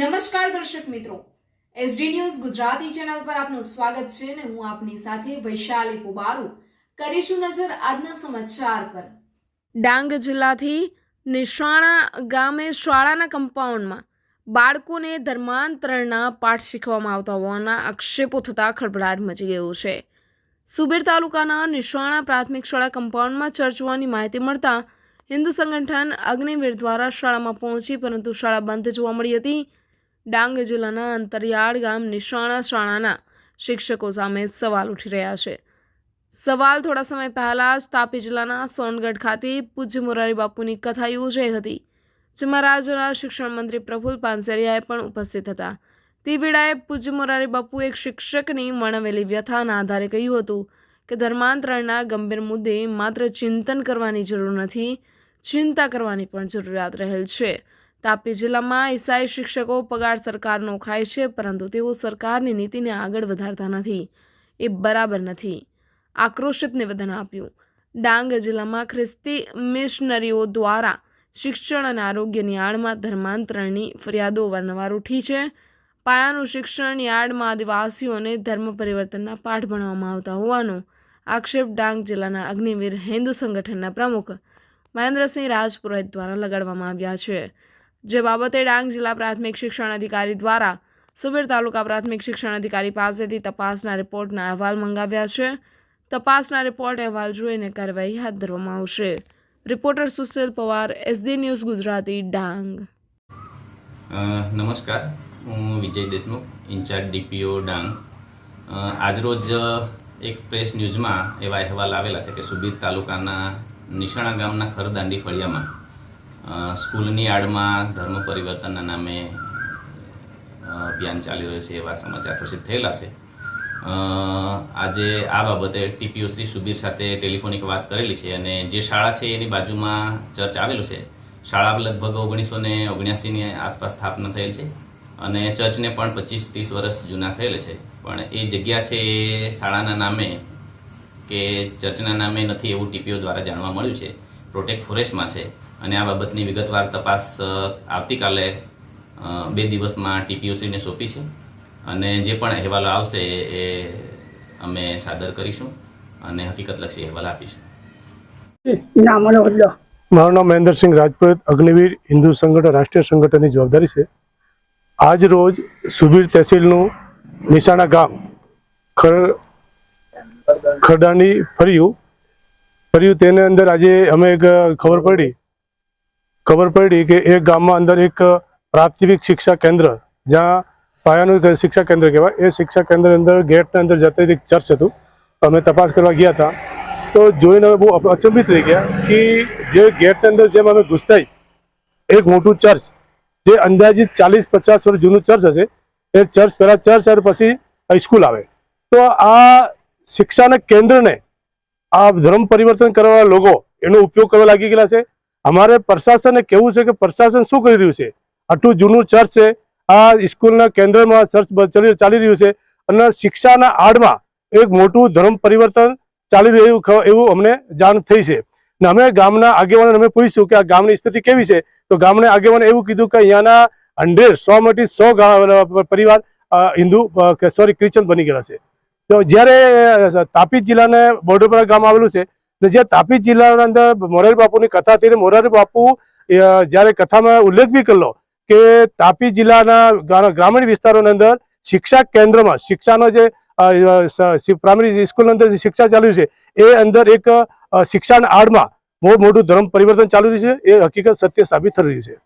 નમસ્કાર દર્શક મિત્રો. એસડી ન્યૂઝ ગુજરાતી ચેનલ પર આપનું સ્વાગત છે અને હું આપની સાથે વૈશાલી પુબારુ. કરીશું નજર આજના સમાચાર પર. ડાંગ જિલ્લાથી નિશાણા ગામે શાળાના કમ્પાઉન્ડમાં બાળકોને ધર્માંતરણના પાઠ શીખવામાં આવતા હોવાના આક્ષેપો થતાં ખળભળાટ મચી ગયો છે. સુબીર તાલુકાના નિશાણા પ્રાથમિક શાળા કમ્પાઉન્ડમાં ચર્ચ હોવાની માહિતી મળતા હિન્દુ સંગઠન અગ્નિવીર દ્વારા શાળામાં પહોંચી પરંતુ શાળા બંધ જોવા મળી હતી. ડાંગ જિલ્લાના અંતરિયાળ ગામ નિશાણા શાળાના શિક્ષકો સામે સવાલ ઉઠી રહ્યા છે. સવાલ થોડા સમય પહેલાં જ તાપી જિલ્લાના સોનગઢ ખાતે પૂજ્ય મોરારી બાપુની કથા યોજાઈ હતી, જેમાં રાજ્યના શિક્ષણ મંત્રી પ્રફુલ પાનસેરિયાએ પણ ઉપસ્થિત હતા. તે વેળાએ પૂજ્ય મોરારી બાપુ એક શિક્ષકની વર્ણવેલી વ્યથાના આધારે કહ્યું હતું કે ધર્માંતરણના ગંભીર મુદ્દે માત્ર ચિંતન કરવાની જરૂર નથી, ચિંતા કરવાની પણ જરૂરિયાત રહેલ છે. તાપી જિલ્લામાં ઈસાઈ શિક્ષકો પગાર સરકારનો ખાય છે, પરંતુ તેઓ સરકારની નીતિને આગળ વધારતા નથી. એ બરાબર નથી. આક્રોશિત નિવેદન આપ્યું. ડાંગ જિલ્લામાં ખ્રિસ્તી મિશનરીઓ દ્વારા શિક્ષણ અને આરોગ્યની આડમાં ધર્માંતરણની ફરિયાદો વારંવાર ઉઠી છે. પાયાનું શિક્ષણની આડમાં આદિવાસીઓને ધર્મ પરિવર્તનના પાઠ ભણવામાં આવતા હોવાનો આક્ષેપ ડાંગ જિલ્લાના અગ્નિવીર હિન્દુ સંગઠનના પ્રમુખ મહેન્દ્રસિંહ રાજપુરોહિત દ્વારા લગાડવામાં આવ્યા છે. જે બાબતે ડાંગ જિલ્લા પ્રાથમિક શિક્ષણ અધિકારી દ્વારા સુબીર તાલુકા પ્રાથમિક શિક્ષણ અધિકારી પાસેથી તપાસના રિપોર્ટના અહેવાલ મંગાવ્યા છે. તપાસના રિપોર્ટ અહેવાલ જોઈને કાર્યવાહી હાથ ધરવામાં આવશે. Reporter Sushil Pawar, SD news Gujarati, Dang. નમસ્કાર. હું વિજય દેશમુખ, ઇન્ચાર્જ ડીપીઓ ડાંગ. આજરોજ એક પ્રેસ ન્યૂઝમાં એવા અહેવાલ આવેલા છે કે સુબીર તાલુકાના નિશાણા ગામના ખરદાંડી ફળિયામાં સ્કૂલની આડમાં ધર્મ પરિવર્તનના નામે અભિયાન ચાલી રહ્યું છે એવા સમાચાર પ્રસિદ્ધ થયેલા છે. આજે આ બાબતે ટીપીઓ શ્રી સુબીર સાથે ટેલિફોનિક વાત કરેલી છે અને જે શાળા છે એની બાજુમાં ચર્ચ આવેલું છે. શાળા લગભગ ઓગણીસો ને ઓગણ્યાસીની આસપાસ સ્થાપના થયેલ છે અને ચર્ચને પણ પચીસ ત્રીસ વર્ષ જૂના થયેલ છે. પણ એ જગ્યા છે એ શાળાના નામે કે ચર્ચના નામે નથી એવું ટીપીઓ દ્વારા જાણવા મળ્યું છે. પ્રોટેક્ટ ફોરેસ્ટમાં છે. અને આ બાબતની વિગતવાર તપાસ આવતીકાલે બે દિવસમાં ટીપીઓસીને સોંપી છે. અને જે પણ અહેવાલો આવશે એ અમે સાદર કરીશું અને હકીકતલક્ષી અહેવાલ આપીશું. ના મને બદલો. મારું નામ મહેન્દ્રસિંહ રાજપૂત અગ્નિવીર હિન્દુ સંગઠન રાષ્ટ્રીય સંગઠનની જવાબદારી છે. આજ રોજ સુબીર તહેસીલનું નિશાણા ગામ ખર ખરડાની ફર્યું. ફર્યું તેને અંદર આજે અમે એક ખબર પડી ખબર પડી કે એક ગામમાં અંદર એક પ્રાથમિક શિક્ષા કેન્દ્ર, જ્યાં પાયાનું શિક્ષા કેન્દ્ર કહેવાય. એ શિક્ષા કેન્દ્ર અંદર, ગેટના અંદર જતા એક ચર્ચ હતું. અમે તપાસ કરવા ગયા હતા. તો જોઈને અમે બહુ અચંબિત થઈ ગયા કે જે ગેટની અંદર જેમ અમે ઘૂસતા એક મોટું ચર્ચ, જે અંદાજિત ચાલીસ પચાસ વર્ષ જૂનું ચર્ચ હશે. એ ચર્ચ પહેલા ચર્ચ અને પછી હાઈસ્કૂલ આવે. તો આ શિક્ષાના કેન્દ્રને આ ધર્મ પરિવર્તન કરવા લોકો એનો ઉપયોગ કરવા લાગી ગયેલા છે. અમારે પ્રશાસને કેવું છે કે પ્રશાસન શું કરી રહ્યું છે? આટલું જૂનું ચર્ચ છે. આ સ્કૂલના કેન્દ્રમાં ચર્ચ ચાલી રહ્યું છે અને શિક્ષાના આડમાં એક મોટું ધર્મ પરિવર્તન ચાલી રહ્યું એવું અમને જાણ થઈ છે. ને અમે ગામના આગેવાનોને અમે પૂછ્યું કે આ ગામની સ્થિતિ કેવી છે? તો ગામના આગેવાને એવું કીધું કે અહીંયાના હંડ્રેડ સો માંથી સો પરિવાર હિન્દુ સોરી ક્રિશ્ચન બની ગયેલા છે. તો જ્યારે તાપી જિલ્લાને બોર્ડોપરા ગામ આવેલું છે તો જે તાપી જિલ્લાના અંદર મોરારી બાપુની કથા હતી મોરારી બાપુ જ્યારે કથામાં ઉલ્લેખ બી કરલો કે તાપી જિલ્લાના ગ્રા- ગ્રામીણ વિસ્તારોની અંદર શિક્ષા કેન્દ્રમાં, શિક્ષાનો જે પ્રાઇમરી સ્કૂલની અંદર જે શિક્ષા ચાલુ છે, એ અંદર એક શિક્ષાના આડમાં બહુ મોટું ધર્મ પરિવર્તન ચાલુ રહ્યું છે, એ હકીકત સત્ય સાબિત થઈ રહ્યું છે.